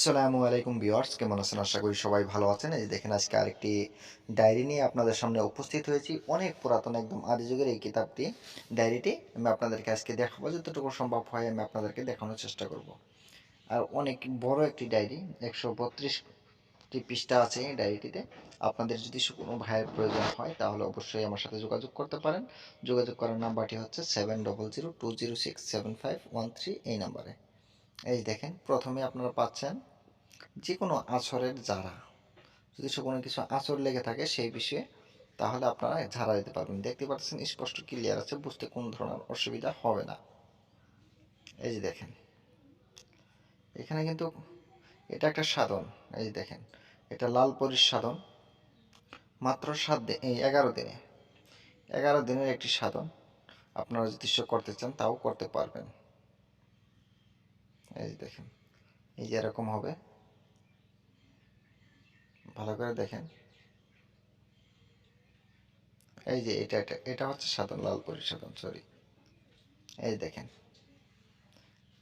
আসসালামু আলাইকুম ভিউয়ার্স, কেমন আছেন? আশা করি সবাই ভালো আছেন। এই দেখেন, আজকে আরেকটি ডায়েরি নিয়ে আপনাদের সামনে উপস্থিত হয়েছি। অনেক পুরাতন, একদম আদি যুগের এই কিতাবটি, ডায়েরিটি আমি আপনাদেরকে আজকে দেখাবো। যতটুকু সম্ভব হয় আমি আপনাদেরকে দেখানোর চেষ্টা করব। আর অনেক বড় একটি ডায়েরি, একশো বত্রিশটি পৃষ্ঠা আছে এই ডায়েরিটিতে। আপনাদের যদি কোনো ভাইয়ের প্রয়োজন হয়, তাহলে অবশ্যই আমার সাথে যোগাযোগ করতে পারেন। যোগাযোগ করার নাম্বারটি হচ্ছে seven double zero two zero six seven five one three এই নাম্বারে। এই দেখেন, প্রথমে আপনারা পাচ্ছেন যে কোনো আছরের জারা যদি সে কোনো কিছু আছর লেগে থাকে সেই বিষয়ে, তাহলে আপনারা ঝাড়া দিতে পারবেন। দেখতে পাচ্ছেন, স্পষ্ট ক্লিয়ার আছে, বুঝতে কোনো ধরনের অসুবিধা হবে না। এই যে দেখেন, এখানে কিন্তু এটা একটা সাধন। এই যে দেখেন, এটা লাল পরির সাধন। মাত্র সাত দিন এই এগারো দিনে, এগারো দিনের একটি সাধন আপনারা যদি করতে চান, তাও করতে পারবেন। এই যে দেখেন, এই যে এরকম হবে। ভালো করে দেখেন। এই যে এটা এটা এটা হচ্ছে সাধন লাল সাধন সরি এই দেখেন।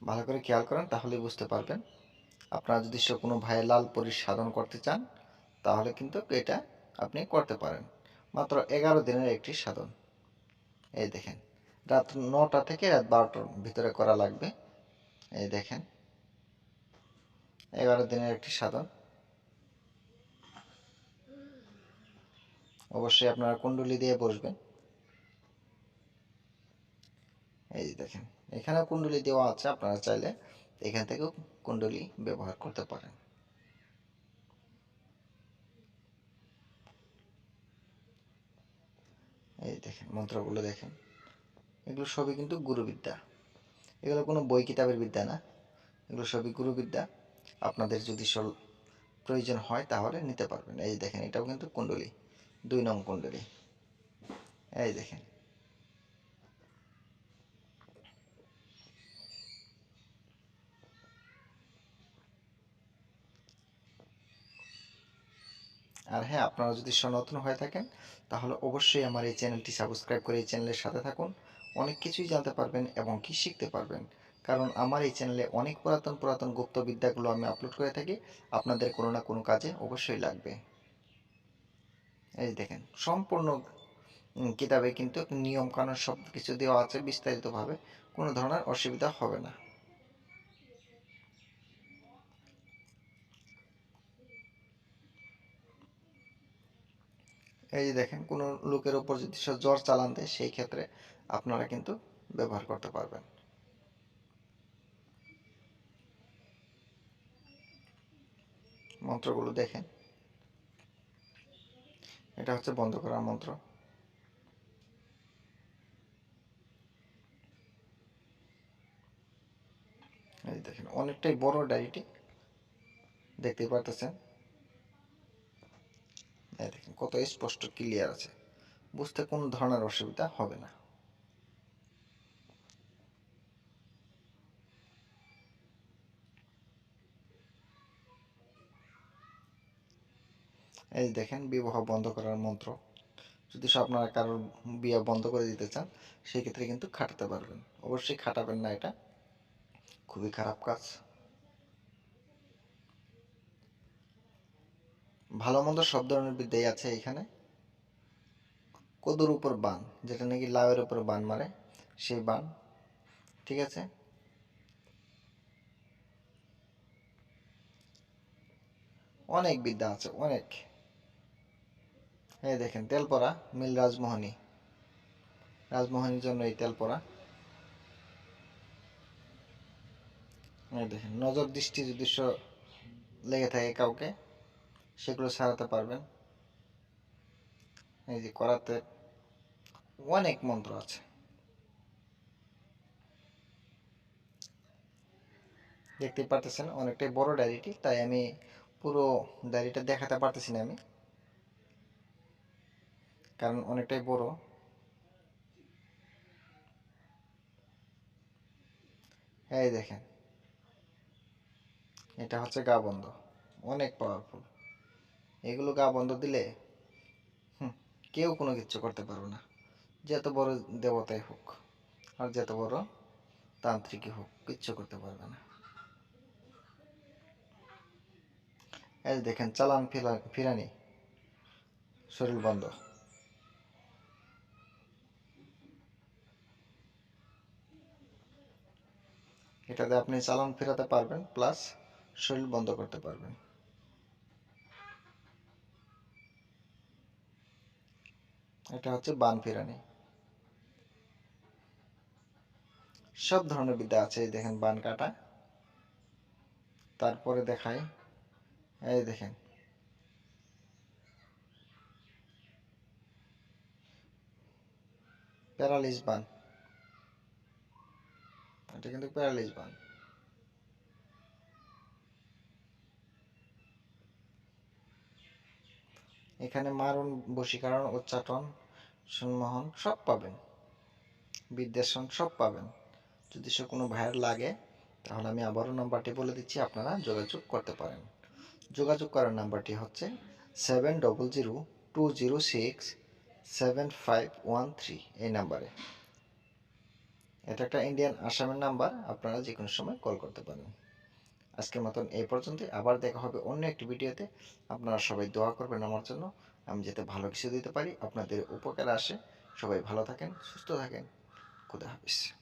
ভালো করে খেয়াল করেন তাহলে বুঝতে পারবেন। আপনারা যদি কোনো ভাইয়ের লাল পরির সাধন করতে চান, তাহলে কিন্তু এটা আপনি করতে পারেন। মাত্র এগারো দিনের একটি সাধন। এই দেখেন, রাত নটা থেকে রাত বারোটার ভিতরে করা লাগবে। এই দেখেন, এগারো দিনের একটি সাধন। অবশ্যই আপনারা কুণ্ডলি দিয়ে বসবেন। এই যে দেখেন, এখানেও কুণ্ডলি দেওয়া আছে, আপনারা চাইলে এখান থেকেও কুণ্ডলি ব্যবহার করতে পারেন। এই দেখেন, মন্ত্রগুলো দেখেন, এগুলো সবই কিন্তু গুরুবিদ্যা। এগুলো কোনো বই, কিতাবের বিদ্যা না। এগুলো সবই গুরুবিদ্যা। আপনাদের যদি প্রয়োজন হয় তাহলে নিতে পারবেন। এই দেখেন, এটাও কিন্তু কুণ্ডলী। দুই নং কুণ্ডলী। এই দেখেন। আর হ্যাঁ আপনারা যদি সনাতন হয়ে থাকেন, তাহলে অবশ্যই আমার এই চ্যানেলটি সাবস্ক্রাইব করে এই চ্যানেলের সাথে থাকুন। অনেক কিছুই জানতে পারবেন এবং কি শিখতে পারবেন। কারণ আমার এই চ্যানেলে অনেক পুরাতন পুরাতন গুপ্তবিদ্যাগুলো আমি আপলোড করে থাকি। আপনাদের কোনো না কোনো কাজে অবশ্যই লাগবে। এই দেখেন, সম্পূর্ণ কিতাবে কিন্তু নিয়ম কানুন সব কিছু দেওয়া আছে বিস্তারিতভাবে, কোনো ধরনের অসুবিধা হবে না। এই যে দেখেন, কোনো লোকের ওপর যদি সে জ্বর চালান দেয়, সেই ক্ষেত্রে আপনারা কিন্তু ব্যবহার করতে পারবেন। মন্ত্রগুলো দেখেন। এটা হচ্ছে বন্ধ করার মন্ত্র। এই দেখেন, অনেকটাই বড় ডায়েরিটি। দেখতে পারতেছেন? এই দেখেন, কত স্পষ্ট ক্লিয়ার আছে। বুঝতে কোনো ধরনের অসুবিধা হবে না। এই দেখেন, বিবাহ বন্ধ করার মন্ত্র। যদি আপনারা কারোর বিয়ে বন্ধ করে দিতে চান সেই ক্ষেত্রে কিন্তু খাটাতে পারবেন। অবশ্যই খাটাবেন না এটা। খুবই খারাপ কাজ। ভালো মন্দ সব ধরনের বিদ্যাই আছে এখানে। কদুর উপর বান, যেটা নাকি লাউয়ের উপর বান মারে সেই বান। ঠিক আছে? অনেক বিদ্যা আছে, অনেক। এই দেখেন তেল পরা মিল রাজমোহনী। রাজমোহনীর জন্য এই তেল পরা এই দেখেন, নজর দৃষ্টি যদি লেগে থাকে কাউকে, সেগুলো সারাতে পারবেন। এই যে করাতে অনেক মন্ত্র আছে। দেখতে পারতেছেন, অনেকটাই বড় ডায়েরিটি, তাই আমি পুরো ডায়েরিটা দেখাতে পারতেছি না আমি। কারণ অনেকটাই বড়। এই দেখেন। এটা হচ্ছে গা বন্ধ অনেক পাওয়ারফুল এগুলো গা বন্ধ দিলে কেউ কোনো কিছু করতে পারবে না। যত বড় দেবতাই হোক, আর যত বড় তান্ত্রিকই হোক, কিচ্ছু করতে পারবে না। এই দেখেন, চালান ফিরা- ফিরানি। শরীর বন্ধ। এটাতে আপনি চালান ফেরাতে পারবেন প্লাস শরীর বন্ধ করতে পারবেন। এটা হচ্ছে বান ফেরানি। সব ধরনের বিদ্যা আছে, এই দেখেন বান কাটা। তারপরে দেখাই, এই দেখেন। প্যারালিস বান। এটা কিন্তু প্যারালিস বান। এখানে মারণ বশীকরণ, উচ্চাটন, সুনমোহন সব পাবেন। বিদ্বেষণ সব পাবেন। যদি সে কোনো ভাইয়ের লাগে, তাহলে আমি আবারও নাম্বারটি বলে দিচ্ছি, আপনারা যোগাযোগ করতে পারেন। যোগাযোগ করার নাম্বারটি হচ্ছে seven double zero two zero six seven five one three এই নাম্বারে। এটা একটা ইন্ডিয়ান আসামের নাম্বার আপনারা যে কোনো সময় কল করতে পারেন। আজকের মতন এই পর্যন্তই। আবার দেখা হবে অন্য একটি ভিডিওতে আপনারা সবাই দোয়া করবেন আমার জন্য। আমি যাতে ভালো কিছু দিতে পারি, আপনাদের উপকারে আসে। সবাই ভালো থাকেন, সুস্থ থাকেন। খুদা হাফিজ।